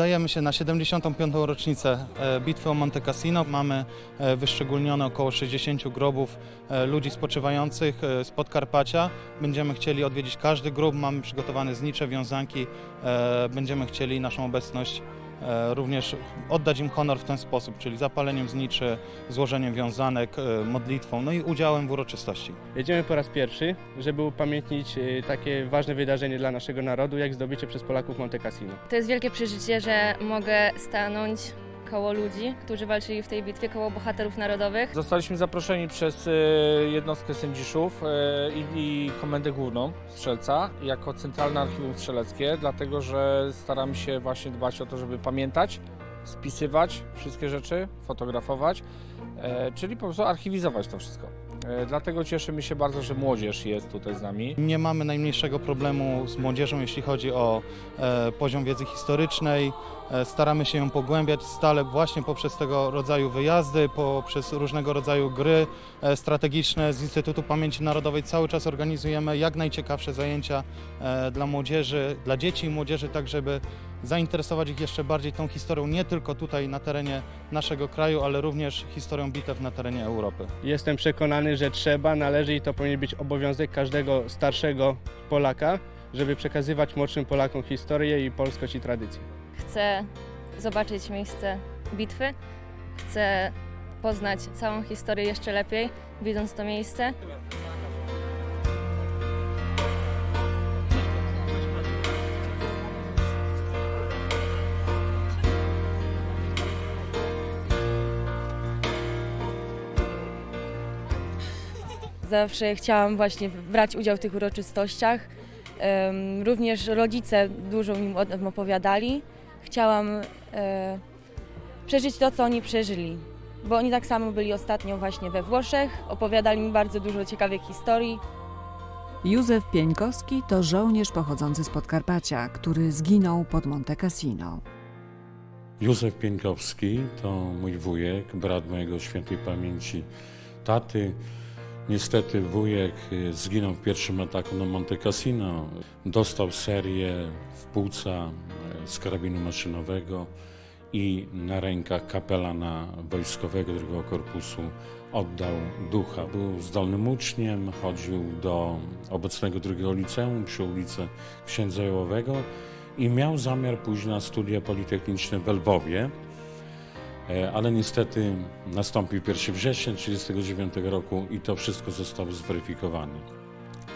Udajemy się na 75. rocznicę e, bitwy o Monte Cassino. Mamy e, wyszczególnione około 60 grobów e, ludzi spoczywających z Podkarpacia. Będziemy chcieli odwiedzić każdy grób, mamy przygotowane znicze, wiązanki. Będziemy chcieli naszą obecność również oddać im honor w ten sposób, czyli zapaleniem zniczy, złożeniem wiązanek, e, modlitwą, no i udziałem w uroczystości. Jedziemy po raz pierwszy, żeby upamiętnić y, takie ważne wydarzenie dla naszego narodu, jak zdobycie przez Polaków Monte Cassino. To jest wielkie przeżycie, że mogę stanąć koło ludzi, którzy walczyli w tej bitwie, koło bohaterów narodowych. Zostaliśmy zaproszeni przez e, jednostkę sędziszów e, i, i Komendę Główną Strzelca jako Centralne Archiwum Strzeleckie, dlatego że staramy się właśnie dbać o to, żeby pamiętać, spisywać wszystkie rzeczy, fotografować, e, czyli po prostu archiwizować to wszystko. E, Dlatego cieszymy się bardzo, że młodzież jest tutaj z nami. Nie mamy najmniejszego problemu z młodzieżą, jeśli chodzi o e, poziom wiedzy historycznej. E, staramy się ją pogłębiać stale właśnie poprzez tego rodzaju wyjazdy, poprzez różnego rodzaju gry e, strategiczne z Instytutu Pamięci Narodowej. Cały czas organizujemy jak najciekawsze zajęcia e, dla młodzieży, dla dzieci i młodzieży, tak żeby zainteresować ich jeszcze bardziej tą historią, nie tylko tutaj na terenie naszego kraju, ale również historią bitew na terenie Europy. Jestem przekonany, że trzeba, należy i to powinien być obowiązek każdego starszego Polaka, żeby przekazywać młodszym Polakom historię i polskość i tradycję. Chcę zobaczyć miejsce bitwy, chcę poznać całą historię jeszcze lepiej, widząc to miejsce. Zawsze chciałam właśnie brać udział w tych uroczystościach. Również rodzice dużo mi o tym opowiadali. Chciałam e, przeżyć to, co oni przeżyli, bo oni tak samo byli ostatnio właśnie we Włoszech. Opowiadali mi bardzo dużo ciekawych historii. Józef Pieńkowski to żołnierz pochodzący z Podkarpacia, który zginął pod Monte Cassino. Józef Pieńkowski to mój wujek, brat mojego świętej pamięci taty. Niestety wujek y, zginął w pierwszym ataku na Monte Cassino. Dostał serię w płuca z karabinu maszynowego i na rękach kapelana wojskowego drugiego korpusu oddał ducha. Był zdolnym uczniem, chodził do obecnego drugiego liceum przy ulicy Księdza Jołowego i miał zamiar pójść na studia politechniczne w Lwowie, e, ale niestety nastąpił 1 września 1939 roku i to wszystko zostało zweryfikowane.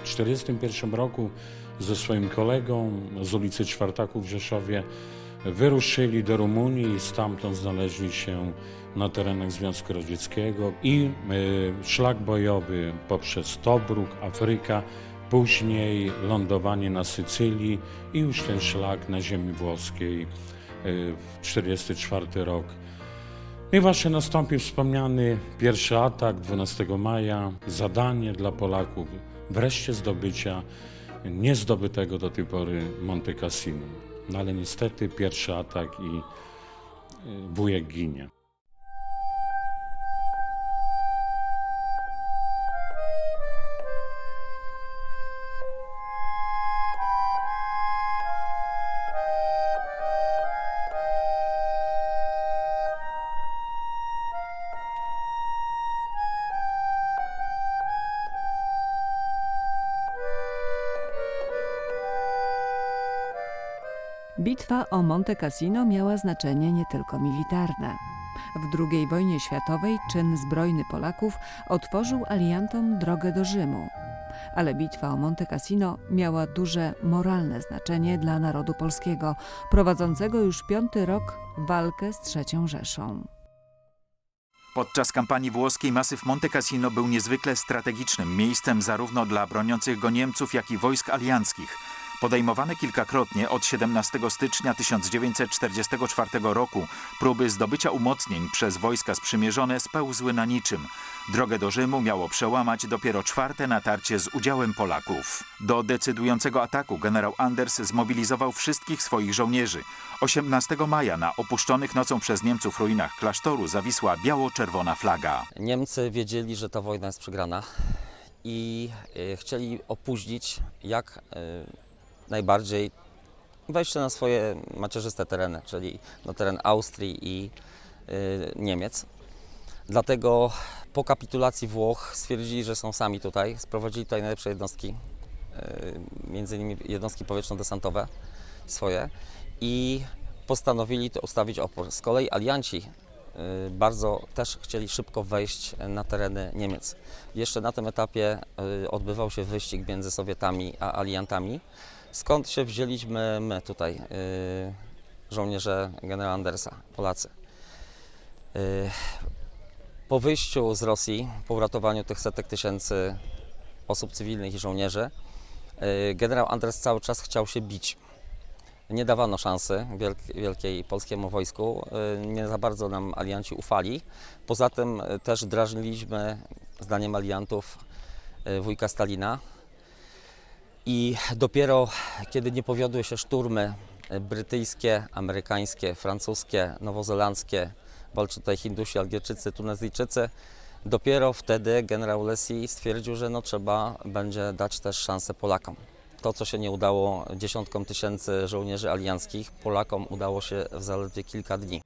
W 1941 roku ze swoim kolegą z ulicy Czwartaków w Rzeszowie wyruszyli do Rumunii i stamtąd znaleźli się na terenach Związku Radzieckiego i e, szlak bojowy poprzez Tobruk, Afryka, później lądowanie na Sycylii i już ten szlak na ziemi włoskiej e, w 1944 rok. No i właśnie nastąpił wspomniany pierwszy atak 12 maja, zadanie dla Polaków wreszcie zdobycia niezdobytego do tej pory Monte Cassino. No ale niestety pierwszy atak i y, wujek ginie. Bitwa o Monte Cassino miała znaczenie nie tylko militarne. W II wojnie światowej czyn zbrojny Polaków otworzył aliantom drogę do Rzymu. Ale bitwa o Monte Cassino miała duże moralne znaczenie dla narodu polskiego, prowadzącego już piąty rok walkę z III Rzeszą. Podczas kampanii włoskiej masyw Monte Cassino był niezwykle strategicznym miejscem zarówno dla broniących go Niemców, jak i wojsk alianckich. Podejmowane kilkakrotnie od 17 stycznia 1944 roku próby zdobycia umocnień przez wojska sprzymierzone spełzły na niczym. Drogę do Rzymu miało przełamać dopiero czwarte natarcie z udziałem Polaków. Do decydującego ataku generał Anders zmobilizował wszystkich swoich żołnierzy. 18 maja na opuszczonych nocą przez Niemców ruinach klasztoru zawisła biało-czerwona flaga. Niemcy wiedzieli, że ta wojna jest przegrana i e, chcieli opóźnić jak e, najbardziej wejście na swoje macierzyste tereny, czyli na teren Austrii i y, Niemiec. Dlatego po kapitulacji Włoch stwierdzili, że są sami tutaj. Sprowadzili tutaj najlepsze jednostki, y, między innymi jednostki powietrzno-desantowe swoje i postanowili ustawić opór. Z kolei alianci y, bardzo też chcieli szybko wejść na tereny Niemiec. Jeszcze na tym etapie odbywał się wyścig między Sowietami a aliantami, skąd się wzięliśmy my tutaj, y, żołnierze generała Andersa, Polacy. Y, Po wyjściu z Rosji, po uratowaniu tych setek tysięcy osób cywilnych i żołnierzy, y, generał Anders cały czas chciał się bić. Nie dawano szansy wielk- wielkiej polskiemu wojsku, nie za bardzo nam alianci ufali. Poza tym też drażniliśmy, zdaniem aliantów, wujka Stalina. I dopiero kiedy nie powiodły się szturmy y, brytyjskie, amerykańskie, francuskie, nowozelandzkie, walczy tutaj Hindusi, Algierczycy, Tunezyjczycy, dopiero wtedy generał Lesi stwierdził, że no trzeba będzie dać też szansę Polakom. To, co się nie udało dziesiątkom tysięcy żołnierzy alianckich, Polakom udało się w zaledwie kilka dni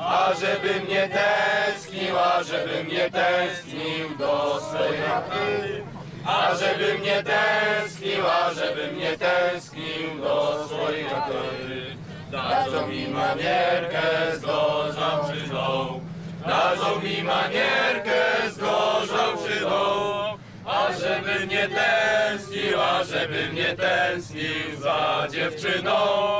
a żeby mnie tęsknił, a żeby mnie tęsknił do swej rady. A żeby mnie tęsknił, a żeby mnie tęsknił do swojej rady. Dadzą mi manierkę z gorzałczyną, dadzą mi manierkę z gorzałczyną. A żeby mnie tęsknił, a żeby mnie tęsknił za dziewczyną.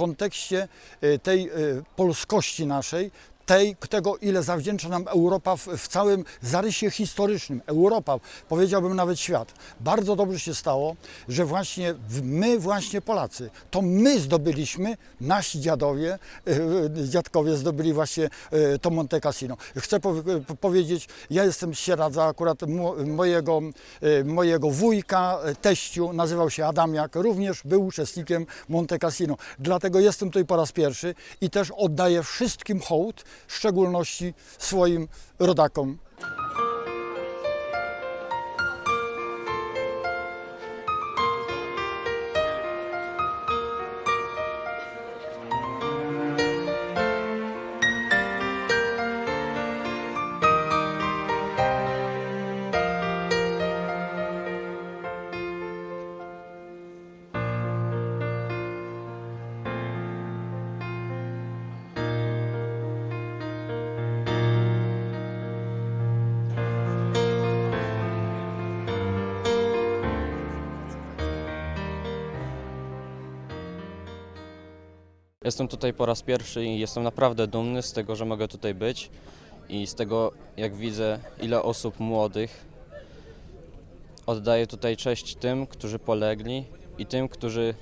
kontekście y, tej y, polskości naszej, tej, tego ile zawdzięcza nam Europa w, w całym zarysie historycznym. Europa, powiedziałbym nawet świat. Bardzo dobrze się stało, że właśnie my, właśnie Polacy, to my zdobyliśmy, nasi dziadowie, y, dziadkowie zdobyli właśnie y, to Monte Cassino. Chcę y, powiedzieć, ja jestem z Sieradza, akurat mo- mojego, y, mojego wujka, teściu, nazywał się Adamiak, również był uczestnikiem Monte Cassino. Dlatego jestem tutaj po raz pierwszy i też oddaję wszystkim hołd, w szczególności swoim rodakom. Jestem tutaj po raz pierwszy i jestem naprawdę dumny z tego, że mogę tutaj być i z tego, jak widzę, ile osób młodych oddaje tutaj cześć tym, którzy polegli i tym, którzy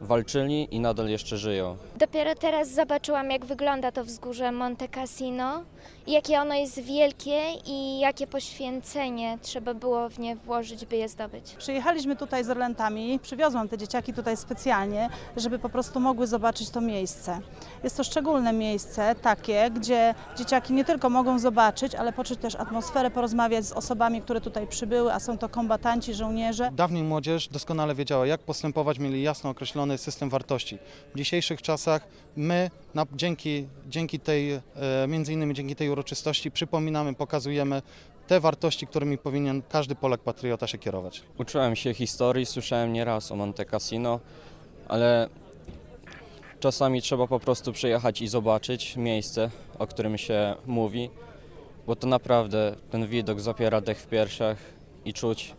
walczyli i nadal jeszcze żyją. Dopiero teraz zobaczyłam, jak wygląda to wzgórze Monte Cassino, jakie ono jest wielkie i jakie poświęcenie trzeba było w nie włożyć, by je zdobyć. Przyjechaliśmy tutaj z Orlentami, przywiozłam te dzieciaki tutaj specjalnie, żeby po prostu mogły zobaczyć to miejsce. Jest to szczególne miejsce, takie, gdzie dzieciaki nie tylko mogą zobaczyć, ale poczuć też atmosferę, porozmawiać z osobami, które tutaj przybyły, a są to kombatanci, żołnierze. Dawniej młodzież doskonale wiedziała, jak postępować, mieli jasno określony system wartości. W dzisiejszych czasach my na, dzięki, dzięki tej, e, między innymi dzięki tej uroczystości przypominamy, pokazujemy te wartości, którymi powinien każdy Polak patriota się kierować. Uczyłem się historii, słyszałem nieraz o Monte Cassino, ale czasami trzeba po prostu przyjechać i zobaczyć miejsce, o którym się mówi, bo to naprawdę ten widok zapiera dech w piersiach i czuć,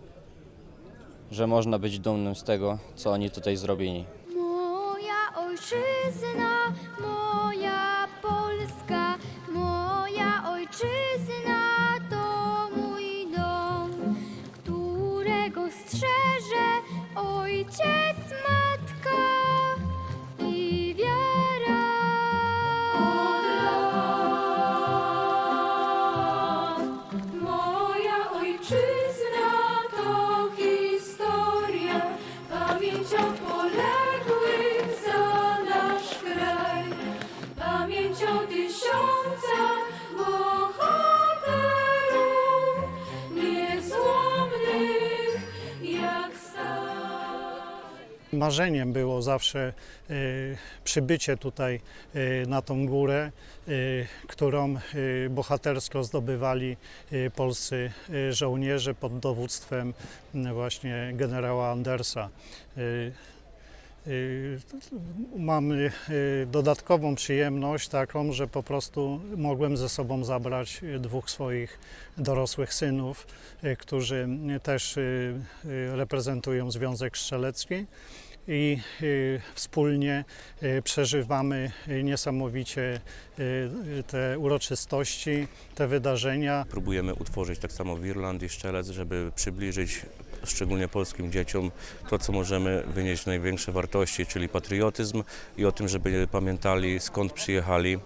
że można być dumnym z tego, co oni tutaj zrobili ojczyzna, moja Polska, moja ojczyzna to mój dom, którego strzeże ojciec, matka. Marzeniem było zawsze y, przybycie tutaj y, na tą górę, y, którą bohatersko zdobywali polscy żołnierze pod dowództwem y, właśnie generała Andersa. Mamy dodatkową przyjemność taką, że po prostu mogłem ze sobą zabrać dwóch swoich dorosłych synów, którzy też reprezentują Związek Strzelecki i y, wspólnie y, przeżywamy niesamowicie y, te uroczystości, te wydarzenia. Próbujemy utworzyć tak samo w Irlandii Szczelec, żeby przybliżyć szczególnie polskim dzieciom to, co możemy wynieść największe wartości, czyli patriotyzm i o tym, żeby pamiętali skąd przyjechali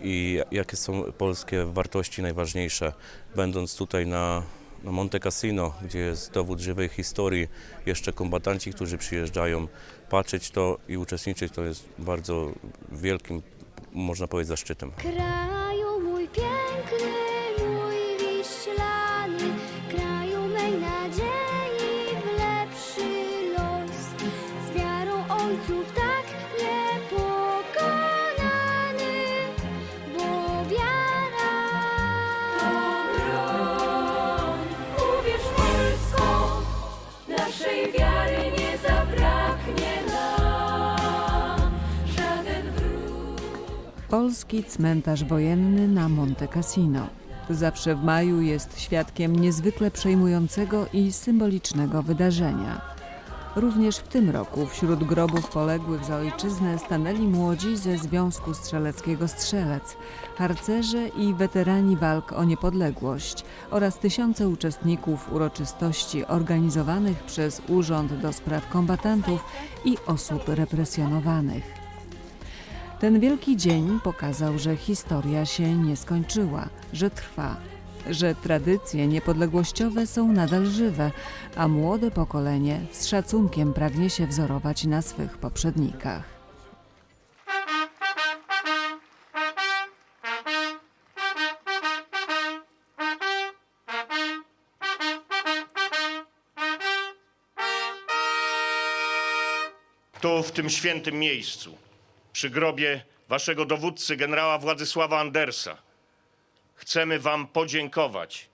i jakie są polskie wartości najważniejsze. Będąc tutaj na Monte Cassino, gdzie jest dowód żywej historii, jeszcze kombatanci, którzy przyjeżdżają, patrzeć to i uczestniczyć, to jest bardzo wielkim, można powiedzieć, zaszczytem. Kraju mój piękny, Polski cmentarz wojenny na Monte Cassino. Zawsze w maju jest świadkiem niezwykle przejmującego i symbolicznego wydarzenia. Również w tym roku wśród grobów poległych za ojczyznę stanęli młodzi ze Związku Strzeleckiego Strzelec, harcerze i weterani walk o niepodległość oraz tysiące uczestników uroczystości organizowanych przez Urząd do Spraw Kombatantów i Osób Represjonowanych. Ten wielki dzień pokazał, że historia się nie skończyła, że trwa, że tradycje niepodległościowe są nadal żywe, a młode pokolenie z szacunkiem pragnie się wzorować na swych poprzednikach. Tu, w tym świętym miejscu, przy grobie waszego dowódcy, generała Władysława Andersa, chcemy wam podziękować,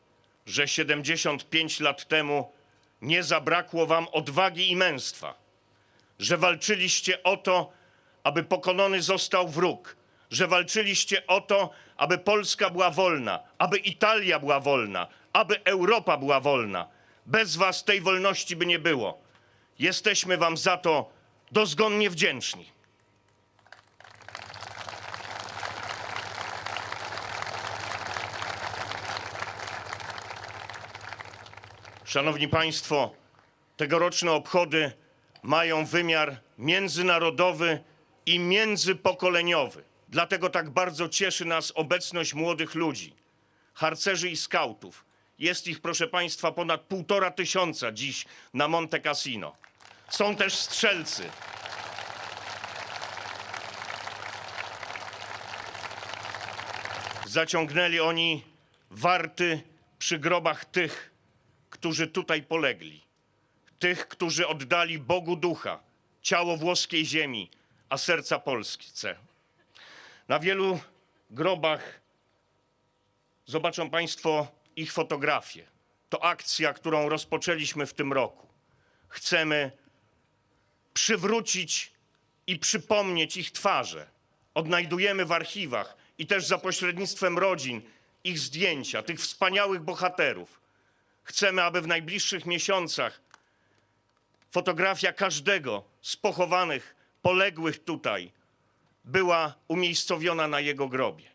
że 75 lat temu nie zabrakło wam odwagi i męstwa, że walczyliście o to, aby pokonany został wróg, że walczyliście o to, aby Polska była wolna, aby Italia była wolna, aby Europa była wolna. Bez was tej wolności by nie było. Jesteśmy wam za to dozgonnie wdzięczni. Szanowni Państwo, tegoroczne obchody mają wymiar międzynarodowy i międzypokoleniowy. Dlatego tak bardzo cieszy nas obecność młodych ludzi, harcerzy i skautów. Jest ich, proszę Państwa, ponad półtora tysiąca dziś na Monte Cassino. Są też strzelcy. Zaciągnęli oni warty przy grobach tych, którzy tutaj polegli, tych, którzy oddali Bogu ducha, ciało włoskiej ziemi, a serca polskie. Na wielu grobach zobaczą Państwo ich fotografie. To akcja, którą rozpoczęliśmy w tym roku. Chcemy przywrócić i przypomnieć ich twarze. Odnajdujemy w archiwach i też za pośrednictwem rodzin ich zdjęcia, tych wspaniałych bohaterów. Chcemy, aby w najbliższych miesiącach fotografia każdego z pochowanych, poległych tutaj była umiejscowiona na jego grobie.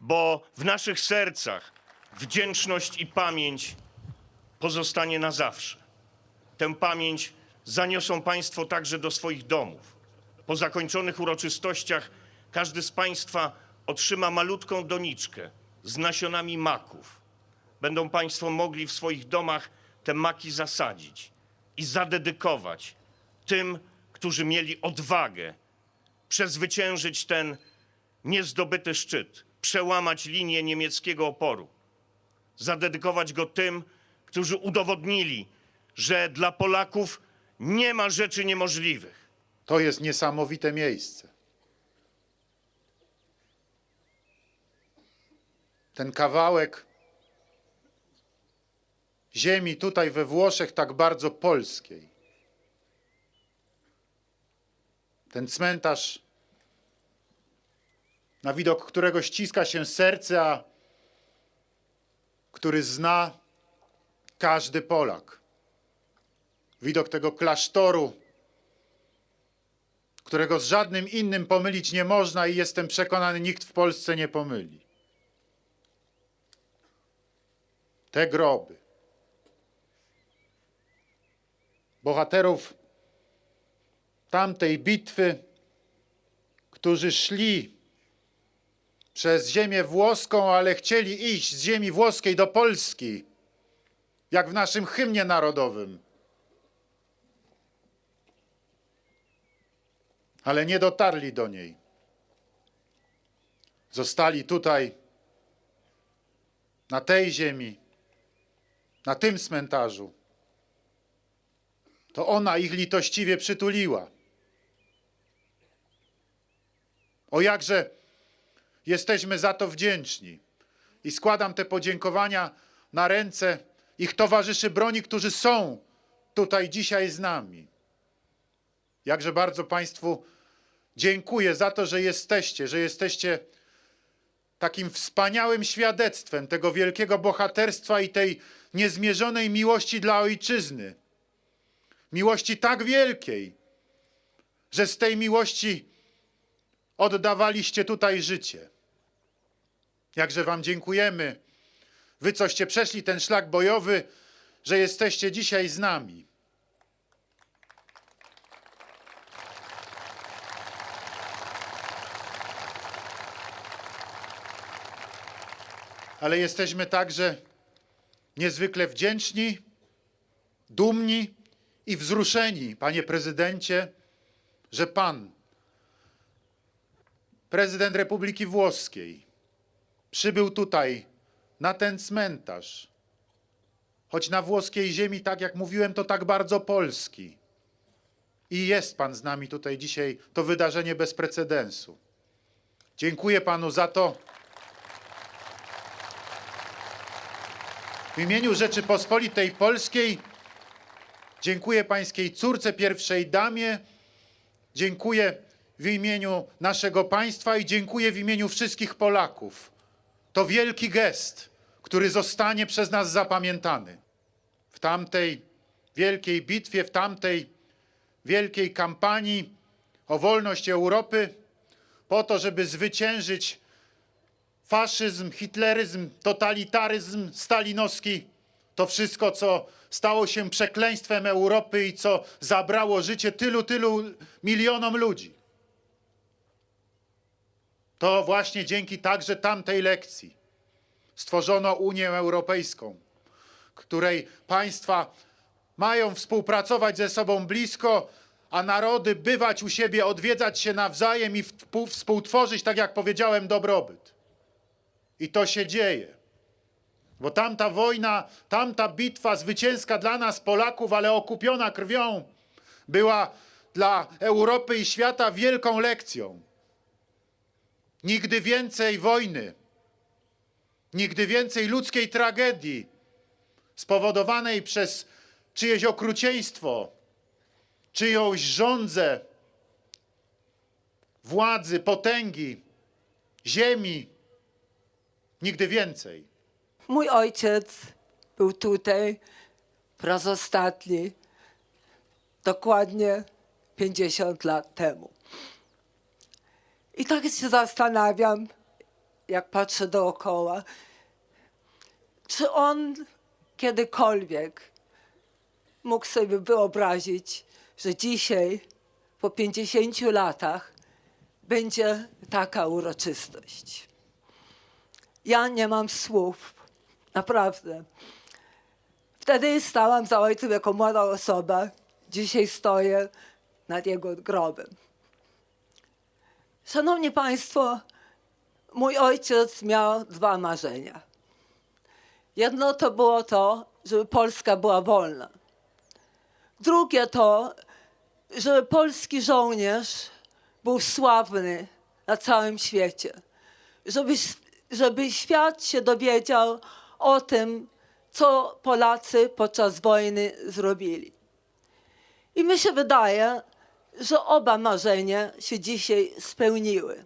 Bo w naszych sercach wdzięczność i pamięć pozostanie na zawsze. Tę pamięć zaniosą Państwo także do swoich domów. Po zakończonych uroczystościach każdy z Państwa otrzyma malutką doniczkę z nasionami maków. Będą Państwo mogli w swoich domach te maki zasadzić i zadedykować tym, którzy mieli odwagę przezwyciężyć ten niezdobyty szczyt, przełamać linię niemieckiego oporu. Zadedykować go tym, którzy udowodnili, że dla Polaków Nie ma rzeczy niemożliwych. To jest niesamowite miejsce. Ten kawałek ziemi tutaj we Włoszech, tak bardzo polskiej. Ten cmentarz, na widok którego ściska się serce, a który zna każdy Polak. Widok tego klasztoru, którego z żadnym innym pomylić nie można i jestem przekonany, nikt w Polsce nie pomyli. Te groby. Bohaterów tamtej bitwy, którzy szli przez ziemię włoską, ale chcieli iść z ziemi włoskiej do Polski, jak w naszym hymnie narodowym. ale nie dotarli do niej. Zostali tutaj, na tej ziemi, na tym cmentarzu. To ona ich litościwie przytuliła. O jakże jesteśmy za to wdzięczni. I składam te podziękowania na ręce ich towarzyszy broni, którzy są tutaj dzisiaj z nami. Jakże bardzo Państwu dziękuję za to, że jesteście, że jesteście takim wspaniałym świadectwem tego wielkiego bohaterstwa i tej niezmierzonej miłości dla ojczyzny. Miłości tak wielkiej, że z tej miłości oddawaliście tutaj życie. Jakże Wam dziękujemy, Wy coście przeszli ten szlak bojowy, że jesteście dzisiaj z nami. ale jesteśmy także niezwykle wdzięczni, dumni i wzruszeni, panie prezydencie, że pan, prezydent Republiki Włoskiej, przybył tutaj, na ten cmentarz, choć na włoskiej ziemi, tak jak mówiłem, to tak bardzo polski. I jest pan z nami tutaj dzisiaj, to wydarzenie bez precedensu. Dziękuję panu za to. W imieniu Rzeczypospolitej Polskiej dziękuję pańskiej córce, pierwszej damie, dziękuję w imieniu naszego państwa i dziękuję w imieniu wszystkich Polaków. To wielki gest, który zostanie przez nas zapamiętany. W tamtej wielkiej bitwie, w tamtej wielkiej kampanii o wolność Europy, po to, żeby zwyciężyć faszyzm, hitleryzm, totalitaryzm stalinowski, to wszystko, co stało się przekleństwem Europy i co zabrało życie tylu, tylu milionom ludzi. To właśnie dzięki także tamtej lekcji stworzono Unię Europejską, której państwa mają współpracować ze sobą blisko, a narody bywać u siebie, odwiedzać się nawzajem i współtworzyć, tak jak powiedziałem, dobrobyt. I to się dzieje. Bo tamta wojna, tamta bitwa zwycięska dla nas, Polaków, ale okupiona krwią, była dla Europy i świata wielką lekcją. Nigdy więcej wojny, nigdy więcej ludzkiej tragedii spowodowanej przez czyjeś okrucieństwo, czyjąś żądzę władzy, potęgi, ziemi, Nigdy więcej. Mój ojciec był tutaj po raz ostatni dokładnie 50 lat temu. I tak się zastanawiam, jak patrzę dookoła, czy on kiedykolwiek mógł sobie wyobrazić, że dzisiaj, po 50 latach, będzie taka uroczystość. Ja nie mam słów. Naprawdę. Wtedy stałam za ojcem jako młoda osoba. Dzisiaj stoję nad jego grobem. Szanowni Państwo, mój ojciec miał dwa marzenia. Jedno to było to, żeby Polska była wolna. Drugie to, żeby polski żołnierz był sławny na całym świecie. Żeby, żeby świat się dowiedział o tym, co Polacy podczas wojny zrobili. I mi się wydaje, że oba marzenia się dzisiaj spełniły.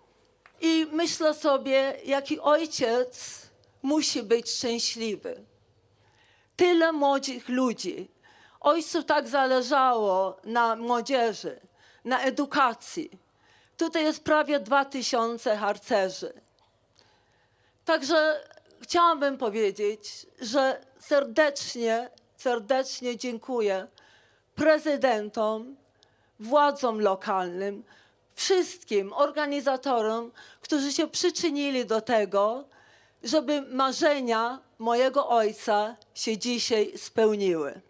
I myślę sobie, jaki ojciec musi być szczęśliwy. Tyle młodych ludzi. Ojcu tak zależało na młodzieży, na edukacji. Tutaj jest prawie dwa tysiące harcerzy. Także chciałabym powiedzieć, że serdecznie, serdecznie dziękuję prezydentom, władzom lokalnym, wszystkim organizatorom, którzy się przyczynili do tego, żeby marzenia mojego ojca się dzisiaj spełniły.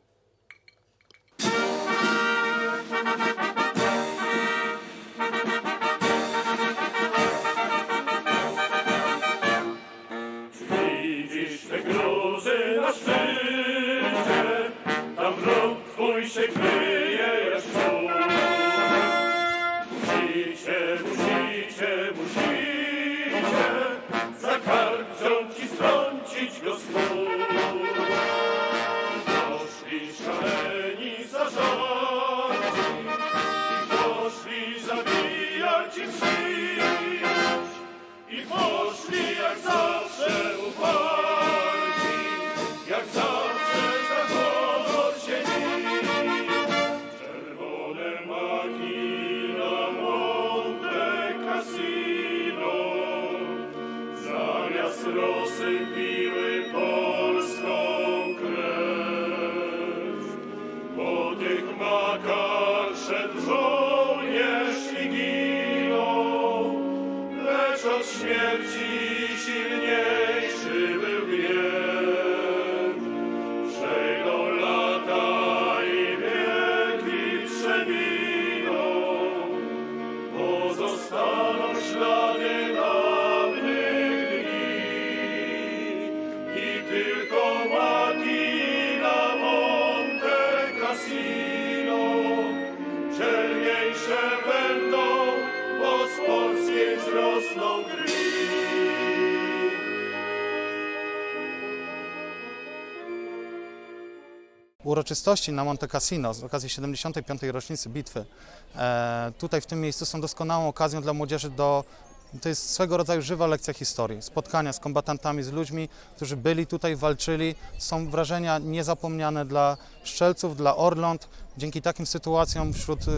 Uroczystości na Monte Cassino z okazji 75. rocznicy bitwy e, tutaj w tym miejscu są doskonałą okazją dla młodzieży do to jest swego rodzaju żywa lekcja historii, spotkania z kombatantami, z ludźmi, którzy byli tutaj, walczyli. Są wrażenia niezapomniane dla Szczelców, dla Orląt. Dzięki takim sytuacjom wśród y,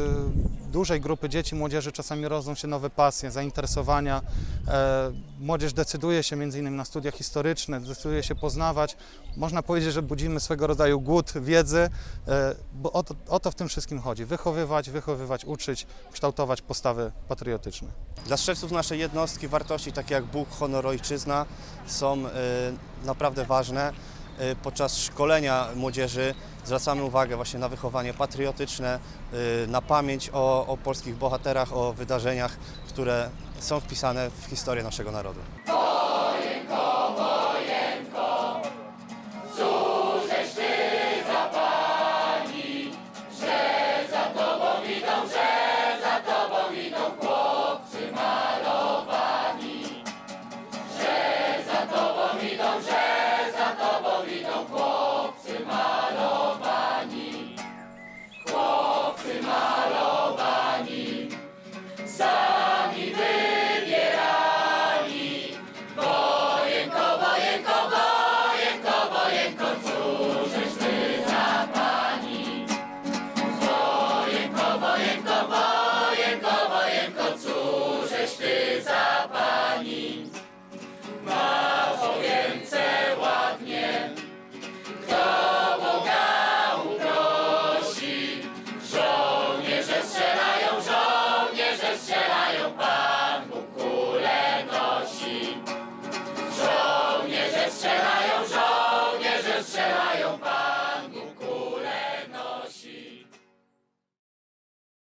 dużej grupy dzieci, młodzieży czasami rodzą się nowe pasje, zainteresowania. E, młodzież decyduje się między innymi na studia historyczne, decyduje się poznawać. Można powiedzieć, że budzimy swego rodzaju głód wiedzy, e, bo o to, o to w tym wszystkim chodzi. Wychowywać, wychowywać, uczyć, kształtować postawy patriotyczne. Dla strzelców naszej jednostki wartości takie jak Bóg, honor, ojczyzna są e, naprawdę ważne. Y, podczas szkolenia młodzieży zwracamy uwagę właśnie na wychowanie patriotyczne, y, na pamięć o, o polskich bohaterach, o wydarzeniach, które są wpisane w historię naszego narodu.